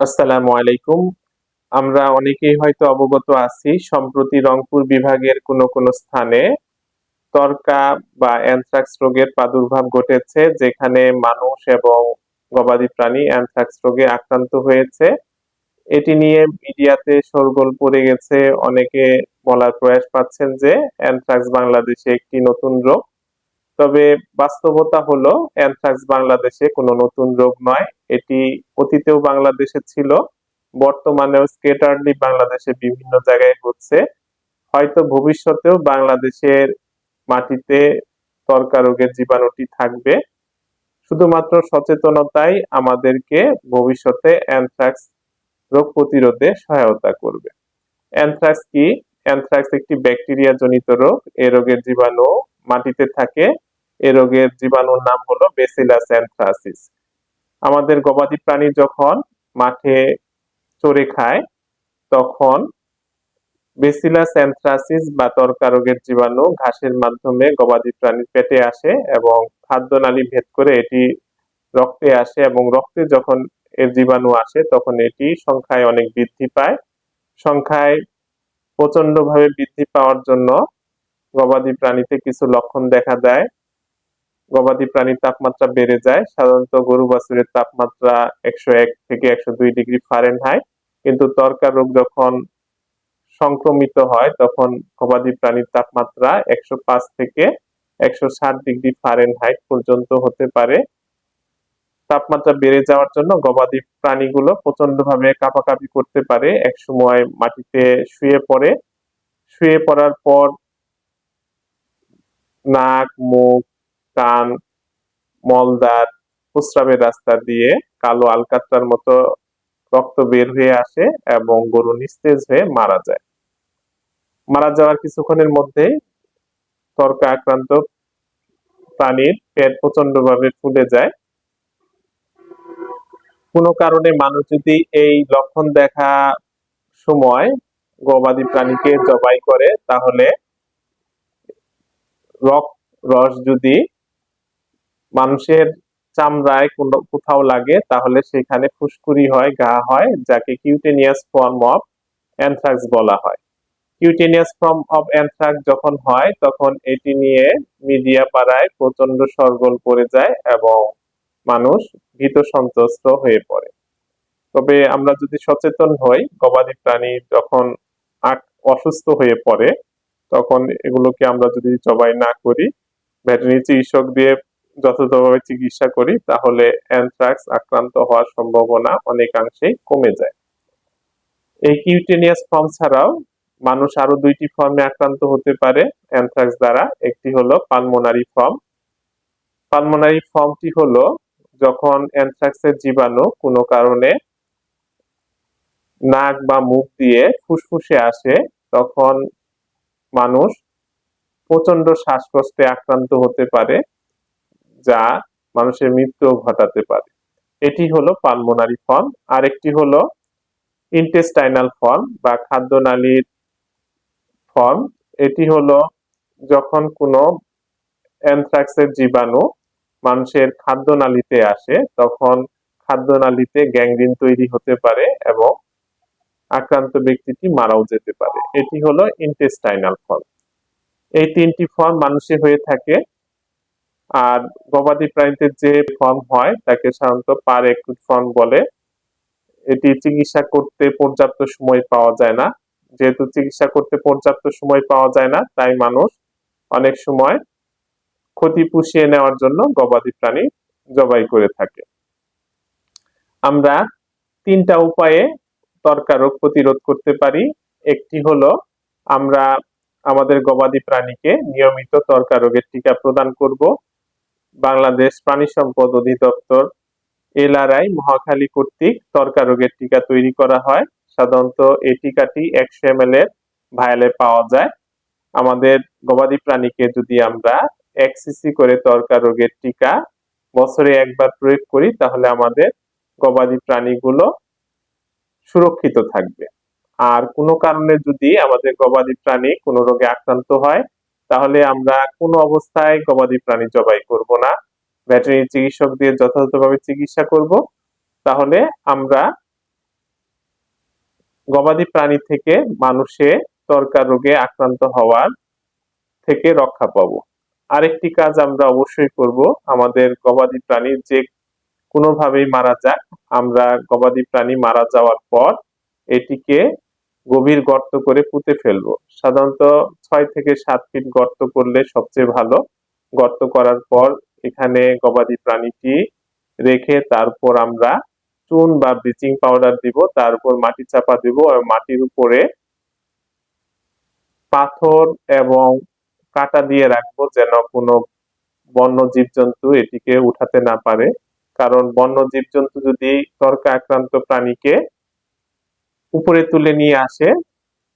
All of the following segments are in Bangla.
আসসালামু আলাইকুম। আমরা অনেকেই হয়তো অবগত আছি, সম্প্রতি রংপুর বিভাগের কোনো কোনো স্থানে তরকা বা অ্যানথ্রাক্স রোগের প্রাদুর্ভাব ঘটেছে, যেখানে মানুষ এবং গবাদি প্রাণী অ্যানথ্রাক্স রোগে আক্রান্ত হয়েছে। এটি নিয়ে মিডিয়াতে শোরগোল পড়ে গেছে। অনেকে বলার প্রয়াস পাচ্ছেন যে অ্যানথ্রাক্স বাংলাদেশে একটি নতুন রোগ। তবে বাস্তবতা হলো অ্যানথ্রাক্স বাংলাদেশে কোনো নতুন রোগ নয়। এটি অতীতেও বাংলাদেশে ছিল, বর্তমানেও স্কেটারলি বাংলাদেশে বিভিন্ন জায়গায় হচ্ছে। হয়তো ভবিষ্যতেও বাংলাদেশের মাটিতে তরকা রোগের জীবাণুটি থাকবে। শুধুমাত্র সচেতনতাই আমাদেরকে ভবিষ্যতে অ্যানথ্রাক্স রোগ প্রতিরোধে সহায়তা করবে। অ্যানথ্রাক্স কি? অ্যানথ্রাক্স একটি ব্যাকটেরিয়া জনিত রোগ। এই রোগের জীবাণু মাটিতে থাকে। এ রোগের জীবাণুর নাম হলো বেসিলাস অ্যানথ্রাসিস আমাদের গবাদি প্রাণী যখন মাঠে চড়ে খায়, তখন বেসিলাস অ্যানথ্রাসিস বা তরকা রোগের জীবাণু ঘাসের মাধ্যমে গবাদি প্রাণীর পেটে আসে এবং খাদ্যনালী ভেদ করে এটি রক্তে আসে এবং রক্তে যখন এর জীবাণু আসে, তখন এটি সংখ্যায় অনেক বৃদ্ধি পায়। সংখ্যায় প্রচন্ডভাবে বৃদ্ধি পাওয়ার জন্য গবাদি প্রাণীতে কিছু লক্ষণ দেখা দেয়। গবাদি প্রাণীর তাপমাত্রা বেড়ে যায়। সাধারণত গরু বাছুরের তাপমাত্রা একশো এক থেকে একশো দুই ডিগ্রি ফারেন ফারেনহাইট কিন্তু তরকার রোগ যখন সংক্রমিত হয়, তখন গবাদি প্রাণীর তাপমাত্রা একশো পাঁচ থেকে একশো ষাট ডিগ্রি ফারেনহাইট পর্যন্ত হতে পারে। তাপমাত্রা বেড়ে যাওয়ার জন্য গবাদি প্রাণীগুলো প্রচণ্ড ভাবে কাঁপাকাঁপি করতে পারে। এক সময় মাটিতে শুয়ে পড়ে। শুয়ে পড়ার পর নাক, মুখ কান মলদার প্রস্রাবের রাস্তা দিয়ে কালো আলকাত্রার মতো রক্ত বের হয়ে আসে এবং গরু নিস্তেজ হয়ে মারা যায়। মারা যাওয়ার কিছুক্ষণের মধ্যেই তর্কা আক্রান্ত প্রাণীর পেট প্রচন্ডভাবে ফুলে যায়। কোনো কারণে মানুষ যদি এই লক্ষণ দেখা সময় গবাদি প্রাণীকে জবাই করে, তাহলে রক রস যদি মানুষের চামড়ায় কোনো কোথাও লাগে, তাহলে সেখানে ফুসকুড়ি হয় ঘা হয়, যাকে কিউটেনিয়াস ফর্ম অফ অ্যানথ্রাক্স বলা হয়। কিউটেনিয়াস ফর্ম অফ অ্যানথ্রাক্স যখন হয়, তখন এটি নিয়ে মিডিয়া পাড়ায় প্রচণ্ড সরগোল পড়ে যায় এবং মানুষ ভীত সন্ত্রস্ত হয়ে পড়ে। তবে আমরা যদি সচেতন হই, গবাদি প্রাণী যখন অসুস্থ হয়ে পড়ে, তখন এগুলোকে আমরা যদি জবাই না করি, ভেটেরিনারি চিকিৎসক দিয়ে যথাযথভাবে চিকিৎসা করি, তাহলে অ্যানথ্রাক্স আক্রান্ত হওয়ার সম্ভাবনা অনেকাংশেই কমে যায়। এই কিউটেনিয়াস ফর্ম ছাড়াও মানুষ আরও দুইটি ফর্মে আক্রান্ত হতে পারে অ্যানথ্রাক্স দ্বারা। একটি হলো পালমোনারি ফর্ম পালমোনারি ফর্মটি হলো যখন অ্যানথ্রাক্সের জীবাণু কোনো কারণে নাক বা মুখ দিয়ে ফুসফুসে আসে, তখন মানুষ প্রচণ্ড শ্বাসকষ্টে আক্রান্ত হতে পারে। যা মানুষের মৃত্যু ঘটাতে পারে। এটি হলো পালমোনারি ফর্ম আরেকটি হলো ইন্টেস্টাইনাল ফর্ম বা খাদ্যনালীর ফর্ম এটি হলো যখন কোনো অ্যানথ্রাক্সের জীবাণু মানুষের খাদ্যনালীতে আসে, তখন খাদ্যনালীতে গ্যাংগ্রিন তৈরি হতে পারে এবং আক্রান্ত ব্যক্তিটি মারাও যেতে পারে। এটি হলো ইন্টেস্টাইনাল ফর্ম এই তিনটি ফর্ম মানুষে হয়ে থাকে আর গবাদি প্রাণীতে যে ফর্ম হয়, তাকে সাধারণত পার একুট ফর্ম বলে। এটি চিকিৎসা করতে পর্যাপ্ত সময় পাওয়া যায় না। যেহেতু চিকিৎসা করতে পর্যাপ্ত সময় পাওয়া যায় না, তাই মানুষ অনেক সময় ক্ষতি পুষিয়ে নেওয়ার জন্য গবাদি প্রাণী জবাই করে থাকে। আমরা তিনটা উপায়ে তরকা রোগ প্রতিরোধ করতে পারি। একটি হলো, আমরা আমাদের গবাদি প্রাণীকে নিয়মিত তরকা রোগের টিকা প্রদান করব। বাংলাদেশ প্রাণী সম্পদ অধিদপ্তর, এলআরআই মহাখালী কর্তৃক তরকা রোগের টিকা তৈরি করা হয়। সাধারণত এই টিকাটি একশো এম এল এর ভায়ালে পাওয়া যায়। আমাদের গবাদি প্রাণীকে যদি আমরা এক সিসি করে তরকা রোগের টিকা বছরে একবার প্রয়োগ করি, তাহলে আমাদের গবাদি প্রাণীগুলো সুরক্ষিত থাকবে। আর কোনো কারণে যদি আমাদের গবাদি প্রাণী কোনো রোগে আক্রান্ত হয় তাহলে আমরা কোনো অবস্থায় গবাদি প্রাণী জবাই করব না। ভেটেরিনারি চিকিৎসক দিয়ে যথাযথভাবে চিকিৎসা করব। তাহলে আমরা গবাদি প্রাণী থেকে মানুষে তরকার রোগে আক্রান্ত হওয়ার থেকে রক্ষা পাবো। আরেকটি কাজ আমরা অবশ্যই করব। আমাদের গবাদি প্রাণী যে কোনোভাবেই মারা যাক, আমরা গবাদি প্রাণী মারা যাওয়ার পর এটিকে গভীর গর্ত করে পুঁতে ফেলব। সাধারণত ছয় থেকে সাত ফিট গর্ত করলে সবচেয়ে ভালো। গর্ত করার পর এখানে গবাদি প্রাণীটি রেখে তারপর আমরা চুন বা ব্লিচিং পাউডার দিব তারপর মাটি চাপা দিব আর মাটির উপরে পাথর এবং কাটা দিয়ে রাখব যেন কোনো বন্য জীবজন্তু এটিকে উঠাতে না পারে। কারণ বন্য জীবজন্তু যদি তর্কা আক্রান্ত প্রাণীকে উপরে তুলে নিয়ে আসে,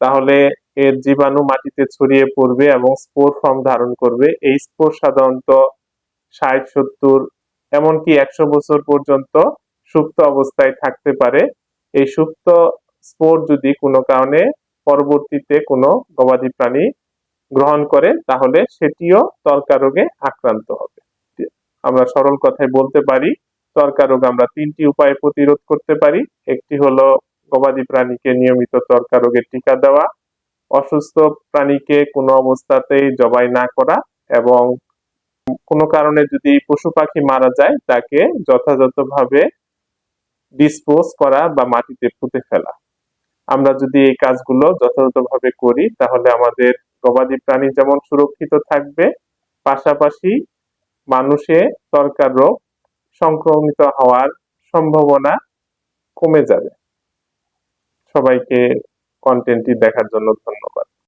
তাহলে এর জীবাণু মাটিতে ছড়িয়ে পড়বে এবং স্পোর ফর্ম ধারণ করবে। এই স্পোর সাধারণত ষাট, সত্তর, এমনকি একশো বছর পর্যন্ত সুপ্ত অবস্থায় থাকতে পারে। এই সুপ্ত স্পোর যদি কোনো কারণে পরবর্তীতে কোনো গবাদি প্রাণী গ্রহণ করে, তাহলে সেটিও তর্কা রোগে আক্রান্ত হবে। আমরা সরল কথায় বলতে পারি তর্কা রোগ আমরা তিনটি উপায়ে প্রতিরোধ করতে পারি। একটি হলো গবাদি প্রাণীকে নিয়মিত তর্কা রোগের টিকা দেওয়া, অসুস্থ প্রাণীকে কোনো অবস্থাতেই জবাই না করা এবং কোনো কারণে যদি পশু পাখি মারা যায়, তাকে যথাযথভাবে ডিসপোজ করা বা মাটিতে পুঁতে ফেলা। আমরা যদি এই কাজগুলো যথাযথভাবে করি, তাহলে আমাদের গবাদি প্রাণী যেমন সুরক্ষিত থাকবে, পাশাপাশি মানুষে তরকার রোগ সংক্রমিত হওয়ার সম্ভাবনা কমে যাবে। সবাইকে কন্টেন্টটি দেখার জন্য ধন্যবাদ।